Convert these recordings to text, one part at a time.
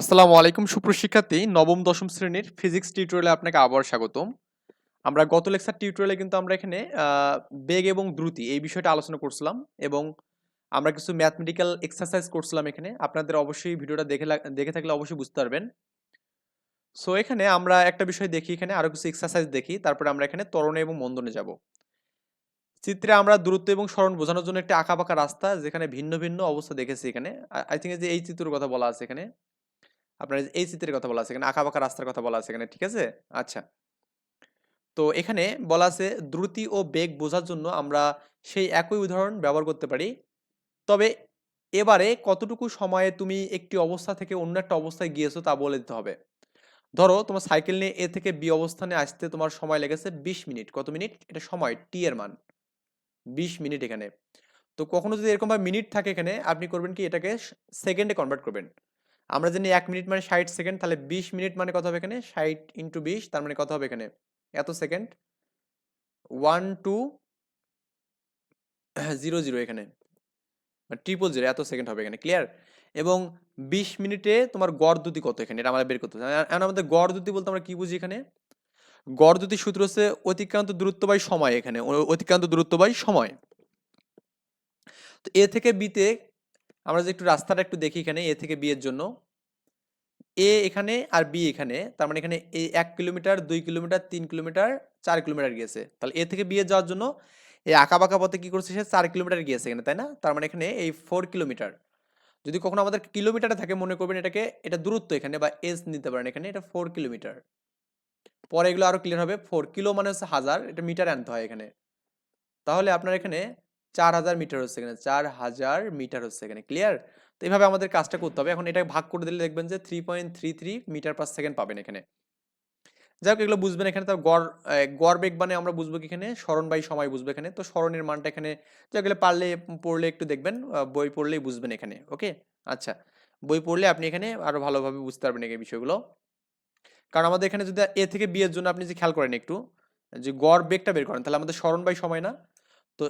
আসসালামু আলাইকুম সুপ্রশিক্ষার্থী নবম, দশম শ্রেণির ফিজিক্স টিউটোরিয়ালে আপনাকে আবার স্বাগতম। আমরা গত লেকচার টিউটোরিয়ালে কিন্তু আমরা এখানে বেগ এবং দ্রুতি এই বিষয়টা আলোচনা করছিলাম এবং আমরা কিছু ম্যাথমেটিক্যাল এক্সারসাইজ করছিলাম এখানে। আপনাদের অবশ্যই ভিডিওটা দেখে দেখে থাকলে অবশ্যই বুঝতে পারবেন। সো এখানে আমরা একটা বিষয় দেখি এখানে, আরও কিছু এক্সারসাইজ দেখি। তারপরে আমরা এখানে তরণে এবং মন্দনে যাব। চিত্রে আমরা দূরত্ব এবং স্মরণ বোঝানোর জন্য একটা আঁকা বাঁকা রাস্তা, যেখানে ভিন্ন ভিন্ন অবস্থা দেখেছি এখানে। আই থিঙ্ক যে এই চিত্রের কথা বলা আছে এখানে। আপনার এই চিত্রের কথা বলা আছে, এখানে আঁকা বাঁকা রাস্তার কথা বলা আছে এখানে, ঠিক আছে? আচ্ছা। তো এখানে বলা আছে, দ্রুতি ও বেগ বোঝার জন্য আমরা সেই একই উদাহরণ ব্যবহার করতে পারি। তবে এবারে কতটুকু সময়ে তুমি একটি অবস্থা থেকে অন্য একটা অবস্থায় গিয়েছো তা বলে দিতে হবে। ধরো তোমার সাইকেল নিয়ে এ থেকে বি অবস্থানে আসতে তোমার সময় লেগেছে বিশ মিনিট। কত মিনিট? এটা সময় টি এর মান। বিশ মিনিট এখানে। তো কখনো যদি এরকমভাবে মিনিট থাকে এখানে, আপনি করবেন কি? এটাকে সেকেন্ডে কনভার্ট করবেন। আমরা জানি এক মিনিট মানে ষাট সেকেন্ড, তাহলে বিশ মিনিট মানে কত হবে এখানে? ষাট ইন্টু বিশ, তার মানে কত হবে এখানে? এত second? One two zero zero এখানে। ট্রিপল জিরো এত সেকেন্ড হবে এখানে ক্লিয়ার এবং বিশ মিনিটে তোমার গড় দুটি কত এখানে? এটা আমাদের বের করতে হবে। এখন আমাদের গড় দুটি বলতে আমরা কী বুঝি এখানে? গড় দুটি সূত্র হচ্ছে অতিক্রান্ত দূরত্ব বাই সময় এখানে, অতিক্রান্ত দূরত্ব বাই সময়। তো এ থেকে বিতে আমরা যে একটু রাস্তাটা একটু দেখি এখানে, এ থেকে বি এর জন্য। এ এখানে আর বি এখানে, তার মানে এখানে এ এক কিলোমিটার, দুই কিলোমিটার, তিন কিলোমিটার, চার কিলোমিটার গিয়েছে। তাহলে এ থেকে বি এ যাওয়ার জন্য এই আঁকা বাঁকা পথে কী করছে সে? চার কিলোমিটার গিয়েছে এখানে, তাই না? তার মানে এখানে এই ফোর কিলোমিটার। যদি কখনো আমাদের কিলোমিটারে থাকে, মনে করবেন এটাকে, এটা দূরত্ব এখানে বা এস নিতে পারেন এখানে, এটা ফোর কিলোমিটার। পরে এগুলো আরও ক্লিয়ার হবে। ফোর কিলো মানে হচ্ছে হাজার, এটা মিটারে আনতে হয় এখানে। তাহলে আপনার এখানে চার হাজার মিটার হচ্ছে এখানে, চার হাজার মিটার হচ্ছে এখানে ক্লিয়ার তো এইভাবে আমাদের কাজটা করতে হবে। এখন এটা ভাগ করে দিলে দেখবেন যে three point three three metre per second পাবেন এখানে। যাই হোক এগুলো বুঝবেন এখানে। তার গড় গড় বেগ মানে আমরা বুঝব এখানে? স্মরণ বাই সময় বুঝব এখানে। তো স্মরণের মানটা এখানে যেগুলো পারলে পড়লে একটু দেখবেন বই পড়লেই বুঝবেন এখানে ওকে আচ্ছা বই পড়লে আপনি এখানে আরও ভালোভাবে বুঝতে পারবেন এই বিষয়গুলো। কারণ আমাদের এখানে যদি এ থেকে বি এর জন্য আপনি যে খেয়াল করেন একটু, যে গড় বেগটা বের করেন, তাহলে আমাদের স্মরণ বাই সময় না? তো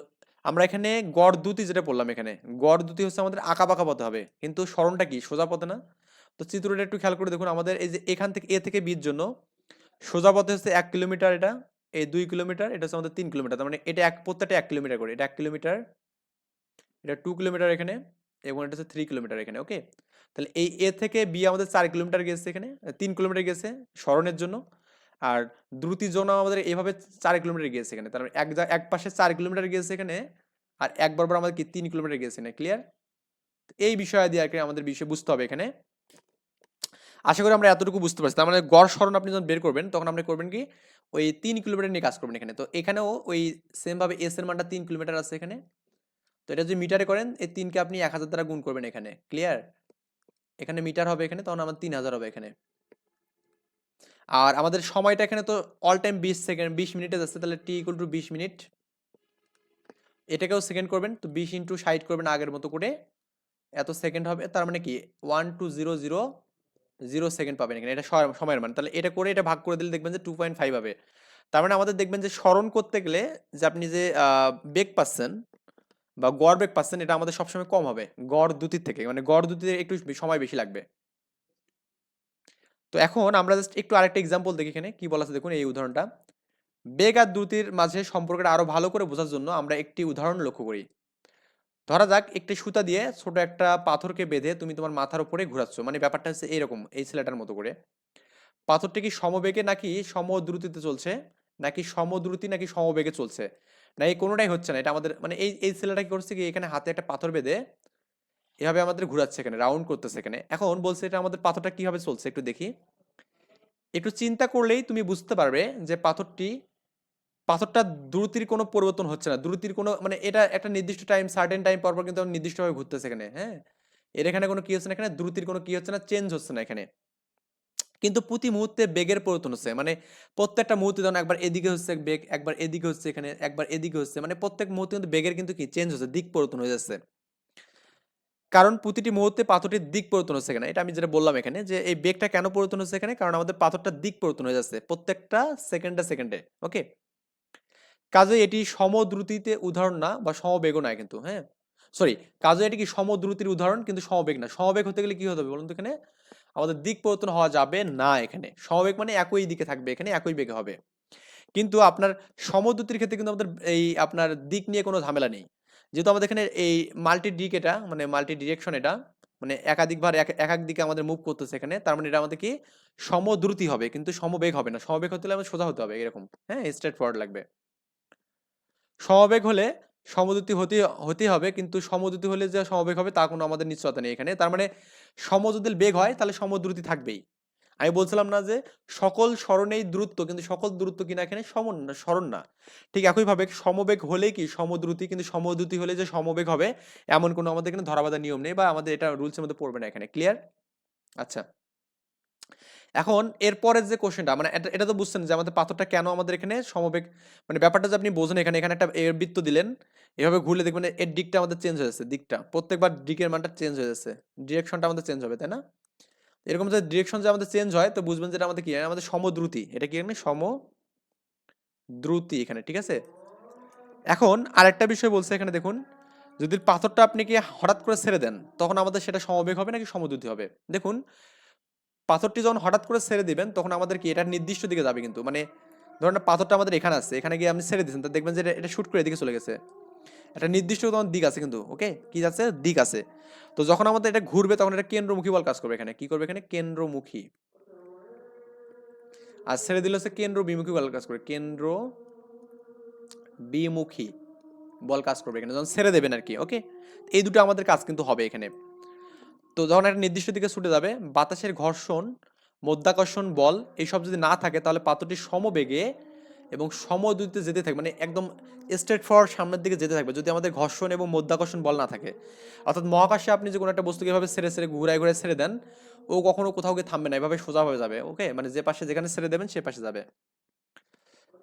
আমরা এখানে গড় দুটি যেটা বললাম এখানে, গড় দুটি হচ্ছে আমাদের আঁকা বাঁকা পথে হবে। কিন্তু স্মরণটা কি? সোজা পথে না? তো চিত্রটা একটু খেয়াল করে দেখুন, আমাদের এই যে এখান থেকে, এ থেকে বির জন্য সোজা পথে হচ্ছে এক কিলোমিটার এটা, এই দুই কিলোমিটার, এটা হচ্ছে আমাদের তিন কিলোমিটার। তার মানে এটা এক, প্রত্যেকটা এক কিলোমিটার করে, এটা এক কিলোমিটার, এটা টু কিলোমিটার এখানে এবং এটা হচ্ছে থ্রি কিলোমিটার এখানে ওকে তাহলে এই এ থেকে বি আমাদের চার কিলোমিটার গেছে এখানে, তিন কিলোমিটার গেছে স্মরণের জন্য। আর দ্রুতি জন্য আমাদের এইভাবে চার কিলোমিটার গিয়েছে এখানে। তার মানে এক এক পাশে চার কিলোমিটার গিয়েছে এখানে আর এক বরাবর আমাদের কি তিন কিলোমিটার গিয়েছে না ক্লিয়ার এই বিষয়ে দিয়ে আর কি আমাদের বিষয় বুঝতে হবে এখানে। আশা করি আমরা এতটুকু বুঝতে পারছি। তার মানে গড় স্মরণ আপনি যখন বের করবেন, তখন আপনি করবেন কি? ওই তিন কিলোমিটার নিয়ে কাজ করবেন এখানে। তো এখানেও ওই সেমভাবে এস এর মানটা তিন কিলোমিটার আছে এখানে। তো এটা যদি মিটারে করেন, এই তিনকে আপনি এক হাজার দ্বারা গুণ করবেন এখানে ক্লিয়ার এখানে মিটার হবে এখানে, তখন আমার তিন হাজার হবে এখানে। আর আমাদের সময়টা এখানে তো অল টাইম বিশ সেকেন্ড বিশ মিনিটে যাচ্ছে, তাহলে টি ইকুয়াল টু বিশ মিনিট। এটাকেও সেকেন্ড করবেন, তো বিশ ইন্টু ষাট করবেন আগের মতো করে। এত সেকেন্ড হবে, তার মানে কি? One two zero zero zero second পাবেন এখানে। এটা সময়ের মান। তাহলে এটা করে, এটা ভাগ করে দিলে দেখবেন যে টু পয়েন্ট ফাইভ হবে। তার মানে আমাদের দেখবেন যে স্মরণ করতে গেলে যে আপনি যে বেগ পাচ্ছেন বা গড় বেগ পাচ্ছেন, এটা আমাদের সবসময় কম হবে। গড় দুটির থেকে মানে গড় দুটিতে একটু সময় বেশি লাগবে। তো এখন আমরা জাস্ট একটু আরেকটা এক্সাম্পল দেখি এখানে। কি বলা আছে দেখুন এই উদাহরণটা। বেগ আর দ্রুতির মাঝে সম্পর্কটা আরও ভালো করে বোঝার জন্য আমরা একটি উদাহরণ লক্ষ্য করি। ধরা যাক একটি সুতা দিয়ে ছোট একটা পাথরকে বেঁধে তুমি তোমার মাথার উপরে ঘোরাচ্ছ। মানে ব্যাপারটা হচ্ছে এইরকম এই ছেলেটার মতো করে। পাথরটি কি সমবেগে নাকি সমদ্রুতিতে চলছে? নাকি সমদ্রুতি নাকি সমবেগে চলছে? না, এই কোনোটাই হচ্ছে না। এটা আমাদের মানে এই এই ছেলেটা কি করছে কি, এখানে হাতে একটা পাথর বেঁধে এভাবে আমাদের ঘোরাচ্ছে এখানে রাউন্ড করতেছে এখানে। এখন বলছে এটা আমাদের পাথরটা কীভাবে চলছে একটু দেখি। একটু চিন্তা করলেই তুমি বুঝতে পারবে যে পাথরটি, পাথরটা দ্রুতির কোনো পরিবর্তন হচ্ছে না। দ্রুতির কোনো মানে এটা একটা নির্দিষ্ট টাইম সার্টেন টাইম পর পর কিন্তু নির্দিষ্টভাবে ঘুরতেছে এখানে হ্যাঁ? এর এখানে কোনো কি হচ্ছে না এখানে, দ্রুতির কোনো কি হচ্ছে না চেঞ্জ হচ্ছে না এখানে। কিন্তু প্রতি মুহূর্তে বেগের পরিবর্তন হচ্ছে। মানে প্রত্যেকটা মুহূর্তে যেমন একবার এদিকে হচ্ছে বেগ, একবার এদিকে হচ্ছে এখানে, একবার এদিকে হচ্ছে মানে প্রত্যেক মুহূর্তে কিন্তু বেগের কিন্তু কি চেঞ্জ হচ্ছে, দিক পরিবর্তন হয়ে যাচ্ছে। কারণ প্রতিটি মুহূর্তে পাথরটির দিক পরিবর্তন হচ্ছে এখানে। এটা আমি যেটা বললাম এখানে যে এই বেগটা কেন পরিবর্তন হচ্ছে এখানে? কারণ আমাদের পাথরটার দিক পরিবর্তন হয়ে যাচ্ছে প্রত্যেকটা সেকেন্ডে সেকেন্ডে, ওকে? কাজে এটি সমদ্রুতিতে উদাহরণ না বা সমবেগও নয় কিন্তু হ্যাঁ? সরি, কাজে এটি কি সমদ্রুতির উদাহরণ কিন্তু সমবেগ না। সমবেগ হতে গেলে কি হতে হবে বলুন তো এখানে? আমাদের দিক পরিবর্তন হওয়া যাবে না এখানে। সমবেগ মানে একই দিকে থাকবে, এখানে একই বেগে হবে। কিন্তু আপনার সমদ্রুতির ক্ষেত্রে কিন্তু আমাদের এই আপনার দিক নিয়ে কোনো ঝামেলা নেই। যেহেতু আমাদের এখানে এই মাল্টি ডিক এটা মানে মাল্টি ডিরেকশন এটা মানে একাধিকবার এক এক দিকে আমাদের মুভ করতেছে এখানে, তার মানে এটা আমাদের কি সমদ্রুতি হবে, কিন্তু সমবেগ হবে না। সমবেগ হতে হলে আমাদের সোজা হতে হবে, এরকম। হ্যাঁ স্ট্রেট ফরওয়ার্ড লাগবে। সমবেগ হলে সমদ্রুতি হতে হতেই হবে, কিন্তু সমদ্রুতি হলে যে সমবেগ হবে তা কোনো আমাদের নিশ্চয়তা নেই এখানে। তার মানে সম যদি বেগ হয়, তাহলে সমদ্রুতি থাকবেই। আমি বলছিলাম না যে সকল স্মরণেই দূরত্ব কিন্তু সকল দূরত্ব কিনা এখানে সমন স্মরণ না। ঠিক একইভাবে সমবেগ হলেই কি? সমদ্রুতি, কিন্তু সমদ্রুতি হলে যে সমবেগ হবে, এমন কোনো আমাদের এখানে ধরাবাধা নিয়ম নেই বা আমাদের এটা রুলসের মধ্যে পড়বে না এখানে। ক্লিয়ার আচ্ছা। এখন এরপরের যে কোশ্চেনটা মানে এটা তো বুঝছেন যে আমাদের পাথরটা কেন আমাদের এখানে সমবেগ মানে ব্যাপারটা যে আপনি বোঝেন এখানে এখানে একটা বৃত্ত দিলেন, এভাবে ঘুরলে দেখবেন এর দিকটা আমাদের চেঞ্জ হয়ে যাচ্ছে, দিকটা। প্রত্যেকবার দিকের মানটা চেঞ্জ হয়ে যাচ্ছে ডিরেকশনটা আমাদের চেঞ্জ হবে, তাই না? এরকম যে ডিরেকশন যে আমাদের চেঞ্জ হয়, তো বুঝবেন যেটা আমাদের কি? আমাদের সমদ্রুতি। এটা কি সম দ্রুতি এখানে, ঠিক আছে? এখন আরেকটা বিষয় বলছে এখানে দেখুন, যদি পাথরটা আপনি কি হঠাৎ করে ছেড়ে দেন, তখন আমাদের সেটা সমবেগ হবে নাকি সমদ্রুতি হবে? দেখুন, পাথরটি যখন হঠাৎ করে ছেড়ে দিবেন, তখন আমাদের কি এটা নির্দিষ্ট দিকে যাবে কিন্তু। মানে ধরুন পাথরটা আমাদের এখানে আছে, এখানে গিয়ে আপনি ছেড়ে দিচ্ছেন তা দেখবেন যে এটা শুট করে এদিকে চলে গেছে। একটা নির্দিষ্ট তখন দিক আছে কিন্তু ওকে কি আছে দিক আছে। তো যখন আমাদের এটা ঘুরবে, তখন এটা কেন্দ্রমুখী বল কাজ করবে এখানে। কি করবে এখানে? কেন্দ্রমুখী। আর ছেড়ে দিলে হচ্ছে কেন্দ্র বিমুখী বল কাজ করবে। কেন্দ্র বিমুখী বল কাজ করবে এখানে। যখন ছেড়ে দেবেন আর কি ওকে এই দুটো আমাদের কাজ কিন্তু হবে এখানে। তো যখন একটা নির্দিষ্ট দিকে ছুটে যাবে, বাতাসের ঘর্ষণ, মধ্যাকর্ষণ বল, এইসব যদি না থাকে, তাহলে পাত্রটি সমবেগে এবং সমদ্রুতিতে যেতে থাকবে মানে একদম স্ট্রেট ফরওয়ার্ড সামনের দিকে যেতে থাকবে। যদি আমাদের ঘর্ষণ এবং মধ্যাকর্ষণ বল না থাকে, অর্থাৎ মহাকাশে আপনি যে কোনো একটা বস্তুকে এভাবে সেরে সেরে ঘুরায় ঘুরে ছেড়ে দেন, ও কখনো কোথাও গিয়ে থামবে না, এভাবে সোজাভাবে যাবে, ওকে? মানে যে পাশে যেখানে ছেড়ে দেবেন, সে পাশে যাবে।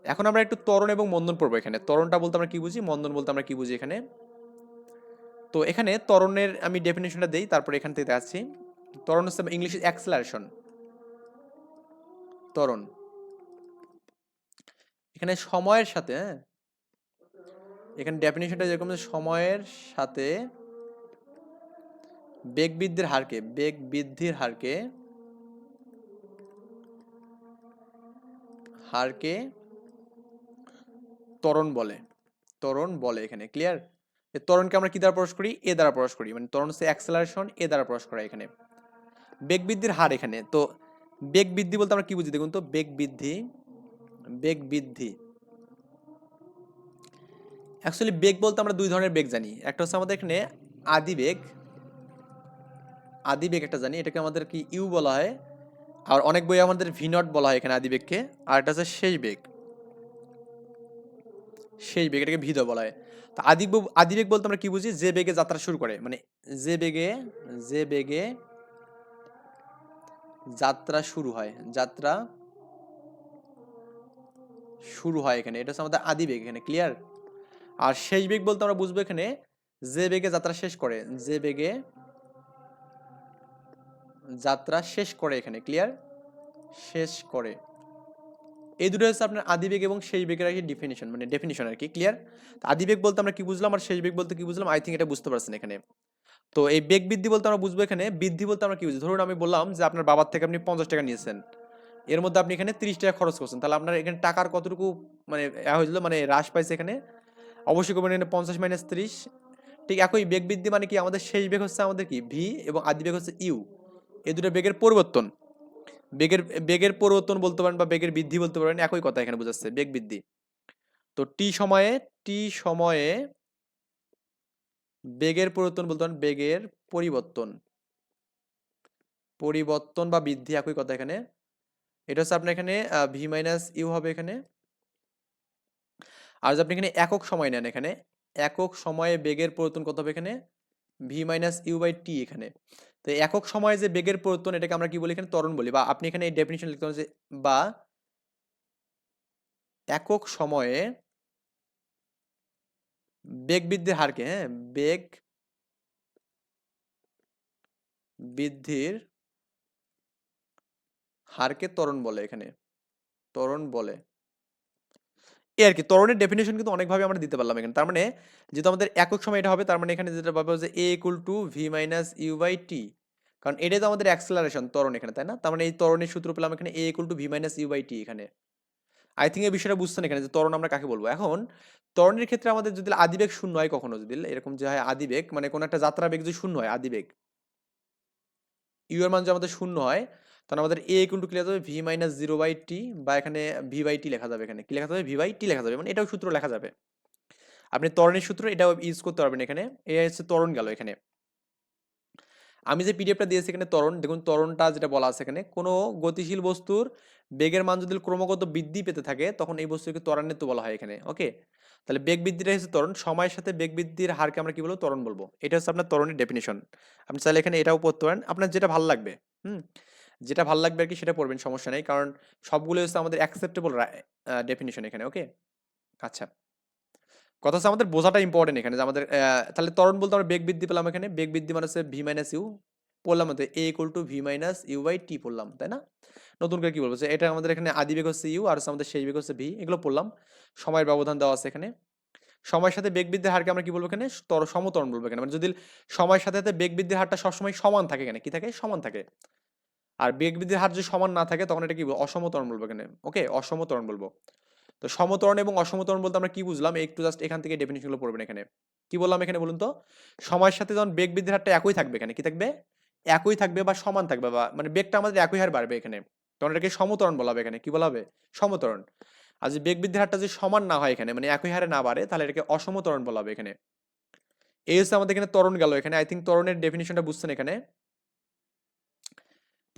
এখন আমরা একটু তরণ এবং মন্দন পড়ব এখানে। তরণটা বলতে আমরা কি বুঝি? মন্দন বলতে আমরা কি বুঝি এখানে? তো এখানে ত্বরণের আমি ডেফিনেশনটা দিই, তারপরে এখান থেকে দেখাচ্ছি। তরণ হচ্ছে ইংলিশে অ্যাক্সেলারেশন ত্বরণ। এখানে সময়ের সাথে হ্যাঁ? এখানে ডেফিনেশনটা যেরকম সময়ের সাথে বেগ বৃদ্ধির হারকে বেগ বৃদ্ধির হারকে হারকে ত্বরণ বলে। ত্বরণ বলে এখানে ক্লিয়ার এই ত্বরণকে আমরা কি দ্বারা প্রকাশ করি? এ দ্বারা প্রকাশ করি। মানে ত্বরণ হচ্ছে অ্যাক্সেলারেশন এ দ্বারা প্রকাশ করা এখানে। বেগ বৃদ্ধির হার এখানে। তো বেগ বৃদ্ধি বলতে আমরা কি বুঝি? দেখুন তো বেগ বৃদ্ধি বেগ বৃদ্ধি। অ্যাকচুয়ালি বেগ বলতে আমরা দুই ধরনের বেগ জানি। একটা হচ্ছে আমাদের এখানে আদি বেগ। আদি বেগ একটা জানি, এটাকে আমাদের কি ইউ বলা হয়। আর অনেক বই আমাদের ভিনট বলা হয় এখানে আদি বেগকে। আর এটা হচ্ছে শেষ বেগ। শেষ বেগ এটাকে ভিদ বলা হয়। তো আদি আদি বেগ বলতে আমরা কি বুঝি? যে বেগে যাত্রা শুরু করে। মানে যে বেগে যে বেগে যাত্রা শুরু হয়। যাত্রা শুরু হয় এখানে। এটা হচ্ছে আমাদের আদি বেগ এখানে ক্লিয়ার আর শেষ বেগ বলতে আমরা বুঝব এখানে যে বেগে যাত্রা শেষ করে, যে বেগে যাত্রা শেষ করে এখানে ক্লিয়ার শেষ করে। এই দুটো হচ্ছে আপনার আদিবেগ এবং শেষ বেগের আর কি ডিফিনিশন মানে ডেফিনিশন আর কি ক্লিয়ার আদিবেগ বলতে আমরা কি বুঝলাম আর শেষ বেগ বলতে কি বুঝলাম? আই থিঙ্ক এটা বুঝতে পারছেন এখানে। তো এই বেগ বৃদ্ধি বলতে আমরা বুঝব এখানে, বৃদ্ধি বলতে আমরা কি বুঝি? ধরুন আমি বললাম যে আপনার বাবার থেকে আপনি পঞ্চাশ টাকা নিয়েছেন। এর মধ্যে আপনি এখানে তিরিশ টাকা খরচ করছেন। তাহলে আপনার এখানে টাকার কতটুকু মানে হয়েছিল? মানে হ্রাস পাইছে এখানে? অবশ্যই করবেন এখানে পঞ্চাশ মাইনাস তিরিশ। ঠিক একই বেগ বৃদ্ধি মানে কি? আমাদের শেষ বেগ হচ্ছে আমাদের কি? ভি এবং আদি বেগ হচ্ছে ইউ এই দুটো বেগের পরিবর্তন। বেগের বেগের পরিবর্তন বলতে পারেন বা বেগের বৃদ্ধি বলতে পারেন, একই কথা এখানে বোঝাচ্ছে, বেগ বৃদ্ধি। তো টি সময়ে টি সময়ে বেগের পরিবর্তন বলতে পারেন, বেগের পরিবর্তন। পরিবর্তন বা বৃদ্ধি একই কথা এখানে। এটা হচ্ছে আপনার এখানে ভি মাইনাস ইউ হবে এখানে। আর আপনি এখানে একক সময় নেন এখানে, একক সময়ে বেগের পরিবর্তন কত হবে এখানে? V minus u by t এখানে। তো একক সময়ে যে বেগের পরিবর্তন, এটাকে আমরা কি বলি এখানে? ত্বরণ বলি। বা আপনি এখানে এই ডেফিনিশন লিখতে পারেন যে, বা একক সময়ে বেগ বৃদ্ধির হারকে হ্যাঁ বেগ বৃদ্ধির হারকে ত্বরণ বলে এখানে। ত্বরণ বলে। এই আর কি ত্বরণের ডেফিনেশন কিন্তু অনেকভাবে আমরা দিতে পারলাম এখানে। তার মানে যেহেতু আমাদের একক সময় এটা হবে, তার মানে এখানে যেটা পাবো যে a equal to v minus u by t কারণ এটাই তো আমাদের অ্যাক্সেলারেশন ত্বরণ এখানে, তাই না? তার মানে এই ত্বরণের সূত্র পেলাম এখানে a equal to v minus u by t এখানে। আই থিঙ্ক এই বিষয়টা বুঝছেন এখানে যে ত্বরণ আমরা কাকে বলব। এখন, ত্বরণের ক্ষেত্রে আমাদের যদি আদিবেগ শূন্য হয় কখনো যদি, এরকম যে হয় আদিবেগ মানে কোনো একটা যাত্রা বেগ যদি শূন্য হয়, আদিবেগ। ইউ এর মান যদি আমাদের শূন্য হয় তাহলে আমাদের এ ইকুয়াল টু কি লেখা যাবে v minus zero by t বা এখানে ভি বাই টি লেখা যাবে এখানে। কি লেখা যাবে? ভি বাই টি লেখা যাবে মানে এটাও সূত্র লেখা যাবে। আপনি ত্বরণের সূত্র এটাও ইউজ করতে পারবেন এখানে। এ হচ্ছে ত্বরণ গেল এখানে। আমি যে পিডিএফটা দিয়েছি এখানে ত্বরণ, দেখুন ত্বরণটা যেটা বলা আছে এখানে, কোনো গতিশীল বস্তুর বেগের মান যদি ক্রমাগত বৃদ্ধি পেতে থাকে, তখন এই বস্তুকে ত্বরান্বিত বলা হয় এখানে ওকে তাহলে বেগ বৃদ্ধিটা হচ্ছে ত্বরণ, সময়ের সাথে বেগ বৃদ্ধির হারকে আমরা কি বলব? ত্বরণ বলব। এটা হচ্ছে আপনার ত্বরণের ডেফিনিশন আপনি চাইলে এখানে এটাও পড়তে পারেন। আপনার যেটা ভালো লাগবে, হুম? যেটা ভালো লাগবে আর কি সেটা পড়বেন, সমস্যা নেই। কারণ সবগুলো হচ্ছে আমাদের অ্যাকসেপ্টেবল ডেফিনিশন এখানে ওকে আচ্ছা। কথা হচ্ছে আমাদের বোঝাটা ইম্পর্টেন্ট এখানে যে আমাদের তাহলে ত্বরণ বলতে আমরা বেগ বৃদ্ধি পেলাম এখানে। বেগ বৃদ্ধি মানে হচ্ছে ভি মাইনাস ইউ পড়লাম তো a equal to v minus u by t পড়লাম, তাই না? নতুন করে কি বলব? এটা আমাদের এখানে আদি বেগ হচ্ছে ইউ আর হচ্ছে আমাদের শেষ বেগ হচ্ছে ভি এগুলো পড়লাম। সময়ের ব্যবধান দেওয়া আছে এখানে। সময়ের সাথে বেগ বৃদ্ধির হারকে আমরা কি বলব এখানে? সমতরণ বলব এখানে। মানে যদি সময়ের সাথে সাথে বেগ বৃদ্ধির হারটা সবসময় সমান থাকে এখানে, কি থাকে? সমান থাকে। আর বেগ বৃদ্ধির হার যদি সমান না থাকে, তখন এটা কি? অসমতরণ বলব এখানে। ওকে অসমতরণ বলব। তো সমতরণ এবং অসমতরণ বলতে আমরা কি বুঝলাম? একটু জাস্ট এখান থেকে ডেফিনিশনগুলো পড়বেন এখানে। কি বললাম এখানে বলুন তো? সময়ের সাথে যখন বেগ বৃদ্ধির হারটা একই থাকবে এখানে, কি থাকবে? একই থাকবে বা সমান থাকবে বা মানে বেগটা আমাদের একই হার বাড়বে এখানে। তখন এটাকে সমতরণ বলা হবে এখানে। কি বলা হবে? সমতরণ। আর যদি বেগ বৃদ্ধির হারটা যদি সমান না হয় এখানে মানে একই হারে না বাড়ে, তাহলে এটাকে অসমতরণ বলা হবে এখানে। এই হচ্ছে আমাদের এখানে তরণ গেল এখানে। আই থিঙ্ক ত্বরণের ডেফিনিশনটা বুঝছেন এখানে।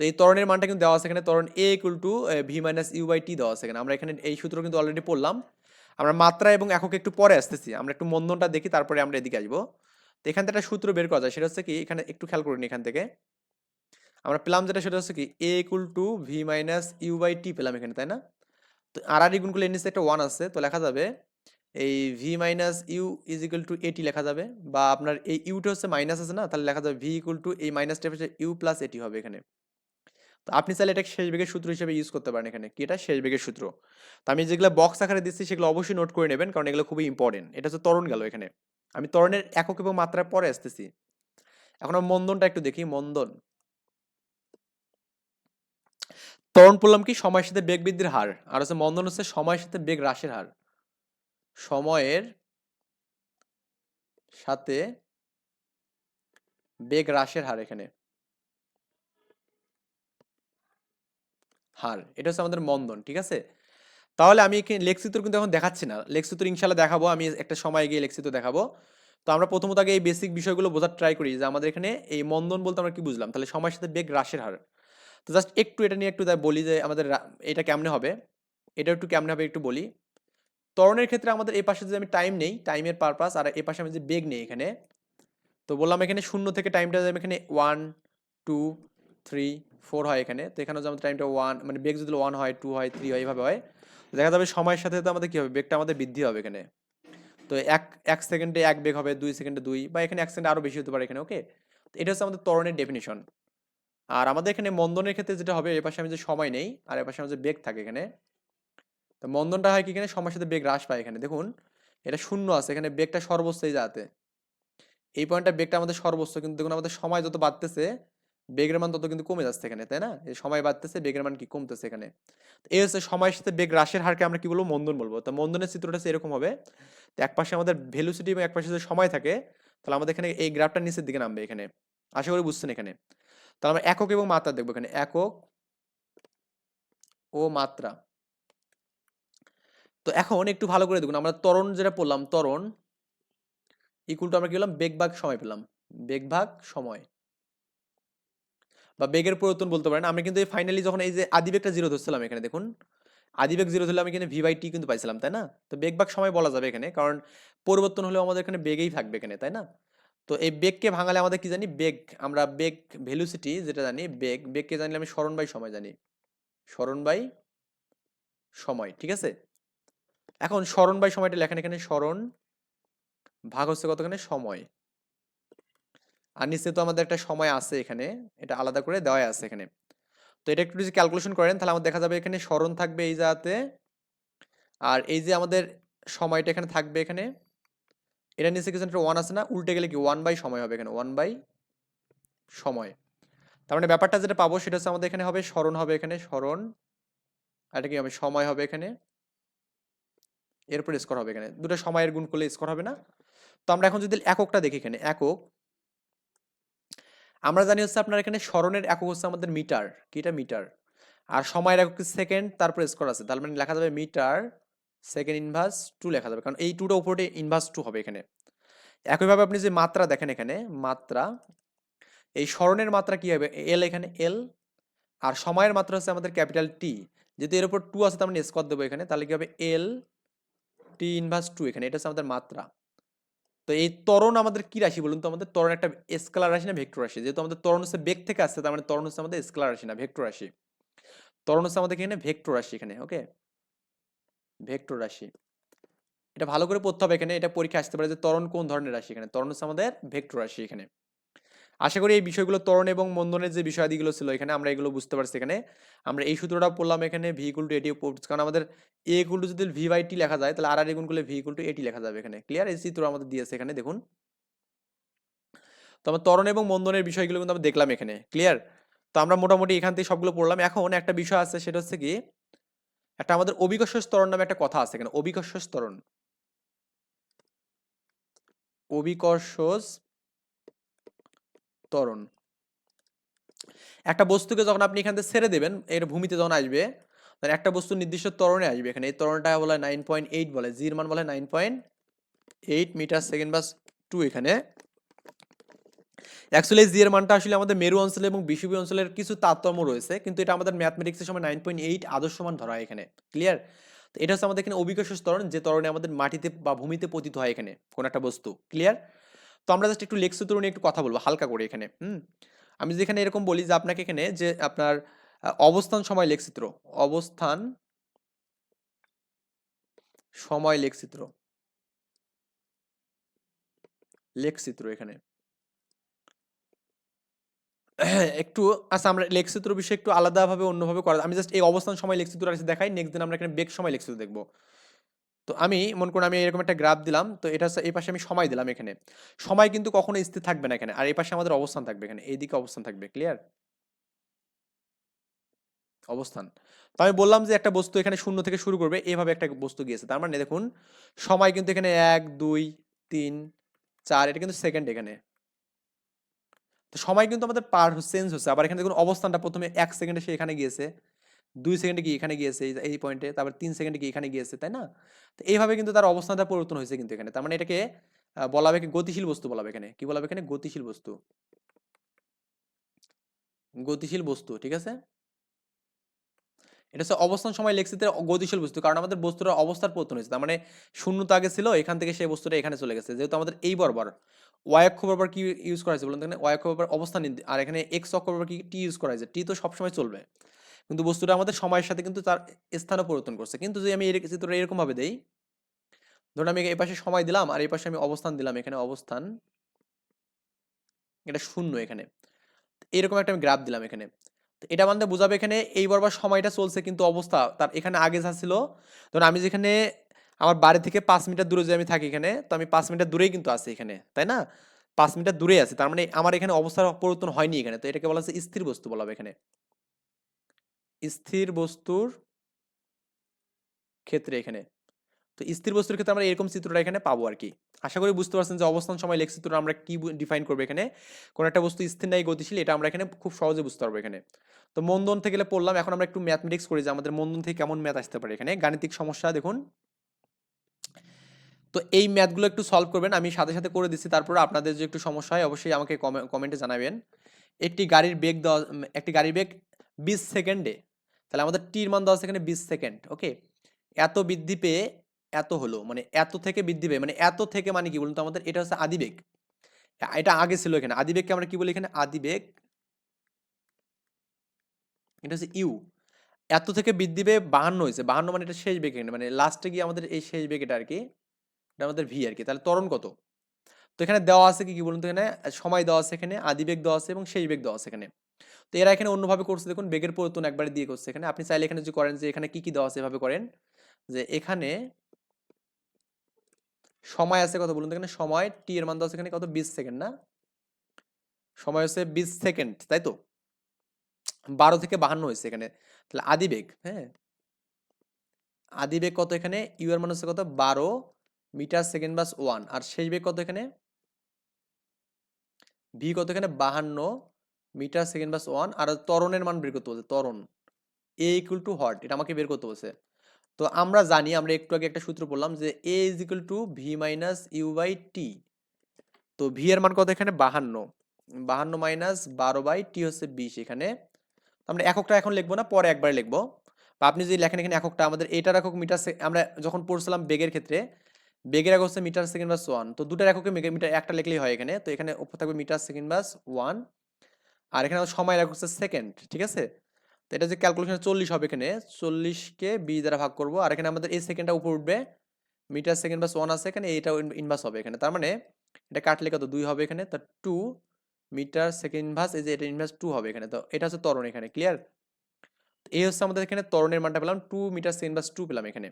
তো এই ত্বরণের মানটা কিন্তু দেওয়া আছে এখানে, ত্বরণ a equal to v minus u by t দেওয়া আছে এখানে। আমরা এখানে এই সূত্র কিন্তু অলরেডি পড়লাম। আমরা মাত্রা এবং একক একটু পরে আসতেছি। আমরা একটু মন্দনটা দেখি, তারপরে আমরা এদিকে আসব। তো এখান থেকে একটা সূত্র বের করা যায়, সেটা হচ্ছে কি, এখানে একটু খেয়াল করুন এখান থেকে। আমরা পেলাম যেটা, সেটা হচ্ছে কি a equal to v minus u by t পেলাম এখানে, তাই না? তো আর আর গুণগুলো এর নিচে একটা ওয়ান আছে, তো লেখা যাবে, এই v minus u is equal to a t লেখা যাবে, বা আপনার এই ইউটা হচ্ছে মাইনাস আছে না, তাহলে লেখা যাবে ভি ইকুয়াল টু এই মাইনাসটা হচ্ছে ইউ প্লাস এটি হবে এখানে। তো আপনি চাইলে এটা শেষ বেগের সূত্র হিসেবে ইউজ করতে পারেন এখানে, কি এটা? শেষ বেগের সূত্র। তো আমি যেগুলো বক্স আকারে দিচ্ছি সেগুলো অবশ্যই নোট করে নেবেন, কারণ এগুলো খুবই ইম্পর্টেন্ট এটা হচ্ছে ত্বরণ গেল এখানে। আমি ত্বরণের একক এবং মাত্রায় পরে আসতেছি। এখন মন্দনটা একটু দেখি, মন্দন। ত্বরণ পড়লাম কি? সময়ের সাথে বেগ বৃদ্ধির হার। আর হচ্ছে মন্দন হচ্ছে সময়ের সাথে বেগ হ্রাসের হার। সময়ের সাথে বেগ হ্রাসের হার এখানে। হার, এটা হচ্ছে আমাদের মন্দন, ঠিক আছে? তাহলে আমি এখানে লেখচিত্র কিন্তু এখন দেখাচ্ছি না। লেখচিত্র ইনশাল্লাহ দেখাবো, আমি একটা সময় গিয়ে লেখচিত্র দেখাবো। তো আমরা প্রথমত আগে এই বেসিক বিষয়গুলো বোঝার ট্রাই করি যে আমাদের এখানে এই মন্দন বলতে আমরা কি বুঝলাম? তাহলে সময়ের সাথে বেগ হ্রাসের হার। তো জাস্ট একটু এটা নিয়ে একটু বলি যে আমাদের এটা কেমনে হবে? এটা একটু কেমনে হবে একটু বলি। ত্বরণের ক্ষেত্রে আমাদের এই পাশে যদি আমি টাইম নেই টাইমের পারপাস আর এই পাশে আমি যে বেগ নেই এখানে, তো বললাম এখানে শূন্য থেকে টাইমটা আমি এখানে ওয়ান টু থ্রি ফোর হয় এখানে। তো এখানে যদি আমাদের টাইমটা ওয়ান মানে বেগ যদি ওয়ান হয় টু হয় থ্রি হয়, এইভাবে হয় দেখা যাবে সময়ের সাথে তো আমাদের কী হবে? বেগটা আমাদের বৃদ্ধি হবে এখানে। তো এক এক সেকেন্ডে এক বেগ হবে, দুই সেকেন্ডে দুই, বা এখানে এক সেকেন্ডে আরও বেশি হতে পারে এখানে ওকে এটা হচ্ছে আমাদের ত্বরণের ডেফিনিশন আর আমাদের এখানে মন্দনের ক্ষেত্রে যেটা হবে, এ পাশে আমি যে সময় নেই, আর এ পাশে আমাদের বেগ থাকে এখানে। তো মন্দনটা হয় কি এখানে? সময়ের সাথে বেগ হ্রাস পায় এখানে, দেখুন। এটা শূন্য আছে, এখানে বেগটা সর্বোচ্চ এই যাতে। এই পয়েন্টটা বেগটা আমাদের সর্বোচ্চ কিন্তু দেখুন আমাদের সময় যত বাড়তেছে বেগের মান তত কিন্তু কমে যাচ্ছে এখানে, তাই না? এই সময় বাড়তেছে, বেগের মান কি কমতেছে এখানে। এই হচ্ছে সময়ের সাথে বেগ হ্রাসের হারকে আমরা কি বলব? মন্দন বলব। তো মন্দনের চিত্রটা এরকম হবে। তো এক পাশে আমাদের ভেলুসিটি এবং এক পাশে যদি সময় থাকে, তাহলে আমাদের এখানে এই গ্রাফটা নিচের দিকে নামবে এখানে। আশা করি বুঝছেন এখানে। তাহলে আমরা একক এবং মাত্রা দেখব এখানে। একক ও মাত্রা। তো এখন একটু ভালো করে দেখুন, আমরা তরণ যেটা পড়লাম তরণ ইকুয়াল টু আমরা কি পেলাম? বেগ ভাগ সময় পেলাম। বেগ ভাগ সময়। বা বেগের পরিবর্তন বলতে পারেন আমরা কিন্তু এই ফাইনালি যখন এই যে আদিবেগটা জিরো ধরছিলাম এখানে, দেখুন। আদিবেগ জিরো ধরলে আমি এখানে ভি বাই টি কিন্তু পাইছিলাম, তাই না? তো বেগ ভাগ সময় বলা যাবে এখানে, কারণ পরিবর্তন হলেও আমাদের এখানে বেগেই থাকবে এখানে, তাই না? তো এই বেগকে ভাঙালে আমাদের কি জানি? বেগ, আমরা বেগ ভেলোসিটি যেটা জানি, বেগ, বেগকে জানলে আমি স্মরণ বাই সময় জানি। স্মরণ বাই সময়, ঠিক আছে? এখন স্মরণ বাই সময়টা লেখেন এখানে স্মরণ, ভাগ হচ্ছে কতখানে? সময়। আর নিচে তো আমাদের একটা সময় আছে এখানে, এটা আলাদা করে দেওয়া আছে এখানে। তো এটা একটু যদি ক্যালকুলেশন করেন, তাহলে আমাদের দেখা যাবে এখানে স্মরণ থাকবে এই জায়গাতে, আর এই যে আমাদের সময়টা এখানে থাকবে এখানে, এটা নিচে কিছু একটা ওয়ান আছে না, উল্টে গেলে কি ওয়ান বাই সময় হবে এখানে ওয়ান বাই সময়। তার মানে ব্যাপারটা যেটা পাবো সেটা হচ্ছে আমাদের এখানে হবে স্মরণ হবে এখানে, স্মরণ, আর এটা কি হবে, সময় হবে এখানে। এরপরে স্কোর হবে এখানে। দুটো সময়ের গুণ করলে স্কোর হবে না। তো আমরা এখন যদি এককটা দেখি এখানে, একক আমরা জানি হচ্ছে আপনার এখানে স্মরণের একক হচ্ছে আমাদের মিটার। কি এটা? মিটার। আর সময়ের একক সেকেন্ড, তারপর স্কোর আছে। তার মানে লেখা যাবে মিটার, সেকেন্ড ইনভার্স টু লেখা যাবে। কারণ এই টুটা উপরে ইনভার্স টু হবে এখানে। একইভাবে আপনি যে মাত্রা দেখেন এখানে, মাত্রা, এই স্মরণের মাত্রা কি হবে? এল এখানে এল, আর সময়ের মাত্রা হচ্ছে আমাদের ক্যাপিটাল টি। যেহেতু এর উপর টু আছে, তার মানে স্কোর দেবো এখানে, তাহলে কি হবে? এল টি ইনভার্স টু এখানে, এটা হচ্ছে আমাদের মাত্রা। তো এই ত্বরণ আমাদের কি রাশি বলুন তো? আমাদের তরণ একটা স্কেলার রাশি না ভেক্টর রাশি? যেহেতু আমাদের তরণ হচ্ছে বেগ থেকে আসছে, তার মানে তরণ হচ্ছে আমাদের স্কেলার রাশি না ভেক্টর রাশি। ত্বরণ হচ্ছে আমাদের এখানে ভেক্টর রাশি এখানে ওকে ভেক্টর রাশি। এটা ভালো করে পড়তে হবে এখানে, এটা পরীক্ষা আসতে পারে যে তরণ কোন ধরনের রাশি এখানে? তরণ হচ্ছে আমাদের ভেক্টর রাশি এখানে। আশা করি এই বিষয়গুলো ত্বরণ এবং মন্দনের যে বিষয়াদিগুলো ছিল, এখানে আমরা এগুলো বুঝতে পারছি এখানে। আমরা এই সূত্রটা পড়লাম এখানে ভি ইকুল টু এটি কারণ আমাদের এ ইকুল টু যদি ভি বাই টি লেখা যায়, তাহলে আর আর গুণ করলে ভি ইকুল টু এটি লেখা যাবে এখানে। ক্লিয়ার এই চিত্র আমাদের দিয়েছে এখানে, দেখুন। তো আমরা ত্বরণ এবং মন্দনের বিষয়গুলো কিন্তু আমরা দেখলাম এখানে। ক্লিয়ার তো আমরা মোটামুটি এখান থেকে সবগুলো পড়লাম। এখন একটা বিষয় আছে, সেটা হচ্ছে কি, একটা আমাদের অভিকর্ষ স্তরণ নামে একটা কথা আছে এখানে অভিকর্ষ স্তরণ অভিকর্ষ ত্বরণ। একটা বস্তুকে যখন আপনি এখান থেকে ছেড়ে দেবেন, এর ভূমিতে যখন আসবে তখন একটা বস্তু নির্দিষ্ট ত্বরণে আসবে। এখানে এই ত্বরণটা বলে নাইন পয়েন্ট এইট বলে, জির মান বলে nine point eight metre second বাস টু এখানে। অ্যাকচুয়ালি জি এর মানটা আসলে আমাদের মেরু অঞ্চল এবং বিষুবী অঞ্চলের কিছু তারতম্য রয়েছে, কিন্তু এটা আমাদের ম্যাথমেটিক্সের সময় নাইন পয়েন্ট এইট আদর্শ মান ধরা হয় এখানে। ক্লিয়ার এটা হচ্ছে আমাদের এখানে অভিকর্ষ ত্বরণ, যে ত্বরণে আমাদের মাটিতে বা ভূমিতে পতিত হয় এখানে, কোন একটা বস্তু। ক্লিয়ার তো আমরা জাস্ট একটু লেখসূত্র নিয়ে একটু কথা বলব, হালকা করে এখানে, হুম? আমি যেখানে এরকম বলি যে আপনাকে এখানে যে আপনার অবস্থান সময় লেখচিত্র অবস্থান সময় লেখচিত্র লেখচিত্র এখানে। একটু আচ্ছা আমরা লেখচিত্র বিষয়ে একটু আলাদাভাবে, অন্যভাবে করা, আমি জাস্ট এই অবস্থান সময় লেখচিত্র দেখাই নেক্সট দিন আমরা এখানে বেগ সময় লেখচিত্র দেখব। তো আমি মনে করুন আমি এরকম একটা গ্রাফ দিলাম, তো এটা এই পাশে আমি সময় দিলাম এখানে। সময় কিন্তু কখনো স্থির থাকবে না এখানে, আর এই পাশে আমাদের অবস্থান থাকবে এখানে এইদিকে অবস্থান থাকবে ক্লিয়ার অবস্থান। তো আমি বললাম যে একটা বস্তু এখানে শূন্য থেকে শুরু করবে, এভাবে একটা বস্তু গিয়েছে, তার মানে দেখুন, সময় কিন্তু এখানে এক, দুই, তিন, চার, এটা কিন্তু সেকেন্ড এখানে। তো সময় কিন্তু আমাদের পার চেঞ্জ হচ্ছে, আবার এখানে দেখুন অবস্থানটা প্রথমে এক সেকেন্ডে সে এখানে গিয়েছে দুই সেকেন্ডে কি এখানে গিয়েছে, এই- পয়েন্টে, তারপর তিন সেকেন্ডে কি এখানে গিয়েছে, তাই না? তো এইভাবে কিন্তু তার অবস্থানটা পরিবর্তন হয়েছে কিন্তু এখানে। তার মানে এটাকে বলা হবে গতিশীল বস্তু বলা হবে এখানে। কি বলা হবে এখানে? গতিশীল বস্তু। গতিশীল বস্তু, ঠিক আছে? এটা হচ্ছে অবস্থান, সময় লেখচিত্রের গতিশীল বস্তু। কারণ আমাদের বস্তুর অবস্থার পরিবর্তন হয়েছে। তার মানে শূন্য তো আগে ছিল, এখান থেকে সেই বস্তুটা এখানে চলে গেছে। যেহেতু আমাদের এই বরাবর, ওয়াই অক্ষ বরাবর কি ইউজ করা হয়েছে বলুন এখানে? ওয়াই অক্ষ বরাবর অবস্থান আর এখানে এক্স অক্ষ বরাবর কি টি ইউজ করা হয়েছে? টি তো সবসময় চলবে। কিন্তু বস্তুটা আমাদের সময়ের সাথে কিন্তু তার স্থানও পরিবর্তন করছে। কিন্তু যদি আমি চিত্রটা এরকম ভাবে দেই, ধরুন আমি এই পাশে সময় দিলাম আর এই পাশে আমি অবস্থান দিলাম, এখানে অবস্থান। এটা শূন্য এখানে। এরকম একটা আমি গ্রাফ দিলাম এখানে। এটা মানে বোঝাবে এখানে এই বরাবর সময়টা চলছে কিন্তু অবস্থা তার এখানে আগে যা ছিল। ধরুন আমি যেখানে আমার বাড়ি থেকে পাঁচ মিটার দূরে যে আমি থাকি এখানে, তো আমি পাঁচ মিটার দূরেই কিন্তু আছি এখানে, তাই না? পাঁচ মিটার দূরে আছে। তার মানে আমার এখানে অবস্থার পরিবর্তন হয়নি এখানে। তো এটাকে বলা হচ্ছে স্থির বস্তু বলা হবে এখানে। স্থির বস্তুর ক্ষেত্রে এখানে। তো স্থির বস্তুর ক্ষেত্রে আমরা এরকম চিত্রটা এখানে পাবো আর কি। আশা করি বুঝতে পারছেন যে অবস্থান, সময়, লেখ চিত্র আমরা কি ডিফাইন করব এখানে। কোন একটা বস্তু স্থির নাই, গতিশীল, এটা আমরা এখানে খুব সহজে বুঝতে পারব এখানে। তো মন্দন থেকে গেলে পড়লাম, এখন আমরা একটু ম্যাথমেটিক্স করি যে আমাদের মন্দন থেকে কেমন ম্যাথ আসতে পারে এখানে। গাণিতিক সমস্যা, দেখুন। তো এই ম্যাথগুলো একটু সলভ করবেন, আমি সাথে সাথে করে দিচ্ছি, তারপর আপনাদের যে একটু সমস্যা হয়, অবশ্যই আমাকে কমেন্টে জানাবেন। একটি গাড়ির বেগ দেওয়া একটি গাড়ির বেগ বিশ সেকেন্ডে তাহলে আমাদের টির মান দেওয়া আছে বিশ সেকেন্ড ওকে এত বৃদ্ধি পেয়ে এত হলো মানে এত থেকে বৃদ্ধি পেয়ে মানে এত থেকে মানে কি বলুন তো আমাদের? এটা হচ্ছে আদিবেগ। এটা আগে ছিল এখানে। আদিবেগকে আমরা কি বলি এখানে? আদিবেগ, এটা হচ্ছে ইউ এত থেকে বৃদ্ধি পেয়ে বাহান্ন হয়েছে। বাহান্ন মানে এটা শেষ বেগ এখানে মানে লাস্টে গিয়ে আমাদের এই শেষ বেগ এটা আর কি এটা আমাদের ভি আর কি তাহলে তরণ কত? তো এখানে দেওয়া আছে কি কি বলুন তো এখানে? সময় দেওয়া আছে এখানে, আদিবেগ দেওয়া আছে এবং শেষ বেগ দেওয়া আছে এখানে। তো এরা এখানে অন্যভাবে করছে। দেখুন, বেগের পরিবর্তন একবারে দিয়ে করছে এখানে। আপনি চাইলে এখানে যদি করেন যে, এখানে কি কি দেওয়া আছে করেন। যে এখানে সময় আছে কত বলুন। এখানে সময় টি এর মান দেওয়া আছে এখানে কত? বিশ সেকেন্ড, না? সময় হচ্ছে বিশ সেকেন্ড, তাই তো? বারো থেকে বাহান্ন হয়েছে এখানে। তাহলে আদিবেগ হ্যাঁ? আদিবেগ কত এখানে? ইউ এর মান হচ্ছে কত? বারো মিটার সেকেন্ড বাস ওয়ান। আর শেষ বেগ কত এখানে? ভি কত এখানে? বাহান্ন মিটার, সেকেন্ড বাস ওয়ান আর ত্বরণের মান বের করতে বলছে, ত্বরণ। এ ইকুয়াল টু হট এটা আমাকে বের করতে বলছে। তো আমরা জানি, আমরা একটু আগে একটা সূত্র বললাম যে a is equal to v minus u by t তো ভি এর মান কত এখানে? বাহান্ন। বাহান্ন মাইনাস বারো বাই টি হচ্ছে বিশ এখানে। আমরা এককটা এখন লিখব না, পরে একবার লিখব। বা আপনি যদি লেখেন এখানে এককটা, আমাদের এটার একক মিটার আমরা যখন পড়ছিলাম বেগের ক্ষেত্রে, বেগের একক হচ্ছে মিটার, সেকেন্ড বাস ওয়ান। তো দুটার এককে মিটার একটা লিখলেই হয় এখানে। তো এখানে থাকবে মিটার, সেকেন্ড বাস ওয়ান। আর এখানে সময় হচ্ছে সেকেন্ড ঠিক আছে? তো এটা যে ক্যালকুলেশন চল্লিশ হবে এখানে চল্লিশকে বি দ্বারা ভাগ করব, আর এখানে আমাদের এই সেকেন্ডটা উপর উঠবে, মিটার সেকেন্ড বাস ওয়ান আছে এখানে, এইটাও ইনভার্স হবে এখানে। তার মানে এটা কাটলে কত? দুই হবে এখানে, তো টু মিটার সেকেন্ড ইনভার্স এই যে এটা ইনভার্স টু হবে এখানে। তো এটা হচ্ছে তরণ এখানে ক্লিয়ার এই হচ্ছে আমাদের এখানে তরণের মানটা পেলাম two metre second inverse two পেলাম এখানে।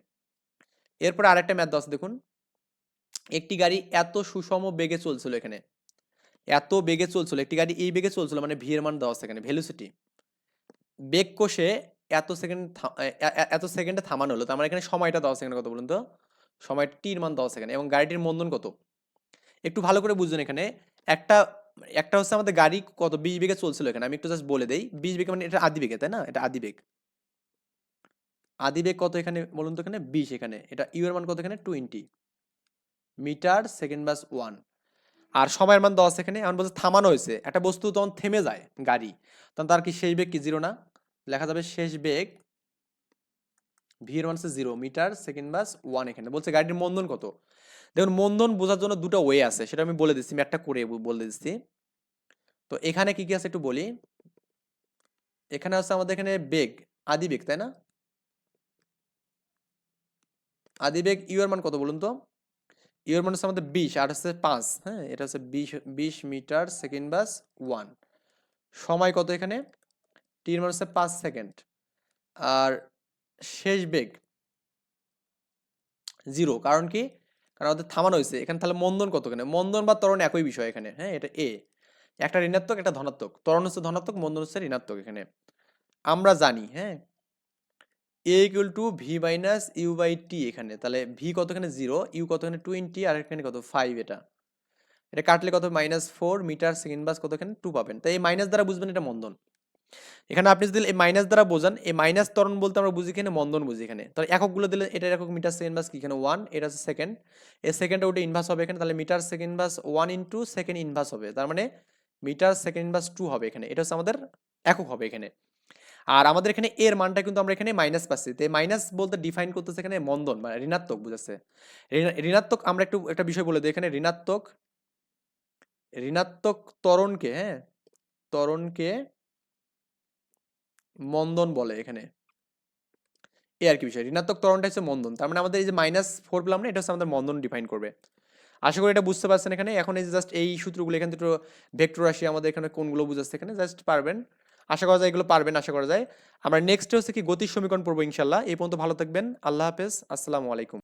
এরপরে আরেকটা ম্যাথ আছে, দেখুন। একটি গাড়ি এত সুষম বেগে চলছিল এখানে। এত বেগে চলছিল, একটি গাড়ি এই বেগে চলছিল মানে ভি এর মান আছে এখানে ভ্যালুসিটি বেগ কোষে এত সেকেন্ড এত সেকেন্ডে থামানো হলো তো আমার এখানে সময়টা আছে এখানে কত বলুন তো? সময় টির মান আছে এখানে এবং গাড়িটির মন্দন কত? একটু ভালো করে বুঝুন এখানে, একটা একটা হচ্ছে আমাদের গাড়ি কত, বিশ বেগে চলছিল এখানে, আমি একটু জাস্ট বলে দেই, বিশ বেগে মানে এটা আদি বেগে, তাই না? এটা আদি বেগ। আদি বেগ কত এখানে বলুন তো এখানে? বিশ এখানে, এটা ইউ এর মান কত এখানে? টোয়েন্টি মিটার, সেকেন্ড বাস ওয়ান আর সময়ের মান দশ এখানে এমন বলছে থামানো হয়েছে। একটা বস্তু তখন থেমে যায় গাড়ি। তখন তার কি শেষ বেগ কি জিরো না? লেখা যাবে শেষ বেগ ভি এর মান জিরো মিটার, সেকেন্ড বাস ওয়ান এখানে। বলছে গাড়ির মন্দন কত? দেখুন, মন্দন বোঝার জন্য দুটো ওয়ে আছে। সেটা আমি বলে দিচ্ছি আমি একটা করে বলে দিচ্ছি। তো এখানে কি কি আছে একটু বলি। এখানে আছে আমাদের এখানে বেগ, আদি বেগ, তাই না? আদি বেগ ইউ এর মান কত বলুন তো? ইউ এর মান হচ্ছে আমাদের বিশ আর হচ্ছে পাঁচ হ্যাঁ? এটা হচ্ছে বিশ বিশ মিটার সেকেন্ড বাস ওয়ান সময় কত এখানে? টির মান হচ্ছে পাঁচ সেকেন্ড আর শেষ বেগ? জিরো কারণ কি? কারণ আমাদের থামানো হয়েছে। এখানে তাহলে মন্দন কত এখানে? মন্দন বা ত্বরণ একই বিষয় এখানে হ্যাঁ? এটা এ একটা ঋণাত্মক, একটা ধনাত্মক। তরণ হচ্ছে ধনাত্মক, মন্দন হচ্ছে ঋণাত্মক এখানে। আমরা জানি হ্যাঁ? A equal to v minus u by t এখানে। তাহলে ভি কত এখানে জিরো ইউ কত এখানে টোয়েন্টি আর এখানে কত? ফাইভ এটা। এটা কাটলে কত? মাইনাস ফোর মিটার সেকেন্ড বাস কত এখানে টু পাবেন। তাই এই মাইনাস দ্বারা বুঝবেন এটা মন্দন। এখানে আপনি যদি এই মাইনাস দ্বারা বোঝান, এই মাইনাস ত্বরণ বলতে আমরা বুঝি এখানে, মন্দন বুঝি এখানে। তাহলে এককগুলো দিলে এটা একক মিটার সেকেন্ড বাস কি? এখানে ওয়ান এটা হচ্ছে সেকেন্ড এই সেকেন্ডটা ওটা ইনভার্স হবে এখানে। তাহলে মিটার সেকেন্ড বাস ওয়ান ইন্টু সেকেন্ড ইনভার্স হবে। তার মানে মিটার সেকেন্ড বাস টু হবে এখানে। এটা হচ্ছে আমাদের একক হবে এখানে। আর আমাদের এখানে এর মানটা কিন্তু আমরা এখানে মাইনাস পাচ্ছি। তো মাইনাস বলতে ডিফাইন করতেছে এখানে মন্দন মানে ঋণাত্মক বুঝাচ্ছে। ঋণাত্মক আমরা একটু, একটা বিষয় বলে দিই। এখানে ঋণাত্মক ঋণাত্মক তরণকে হ্যাঁ? তরণকে মন্দন বলে এখানে। এই আর কি বিষয়। ঋণাত্মক তরণটা হচ্ছে মন্দন। তার মানে আমাদের এই যে মাইনাস ফোর পেলাম না, এটা হচ্ছে আমাদের মন্দন ডিফাইন করবে। আশা করি এটা বুঝতে পারছেন এখানে। এখন এই জাস্ট এই সূত্রগুলো, এখান থেকে ভেক্টর রাশি আমাদের এখানে কোনগুলো বুঝাচ্ছে এখানে? জাস্ট পারবেন। আশা করা যায় এগুলো পারবেন, আশা করা যায়। আমরা নেক্সট হচ্ছে কি গতির সমীকরণ পড়ব ইনশাল্লাহ। এই পর্যন্ত ভালো থাকবেন। আল্লাহ হাফেজ। আসসালামু আলাইকুম।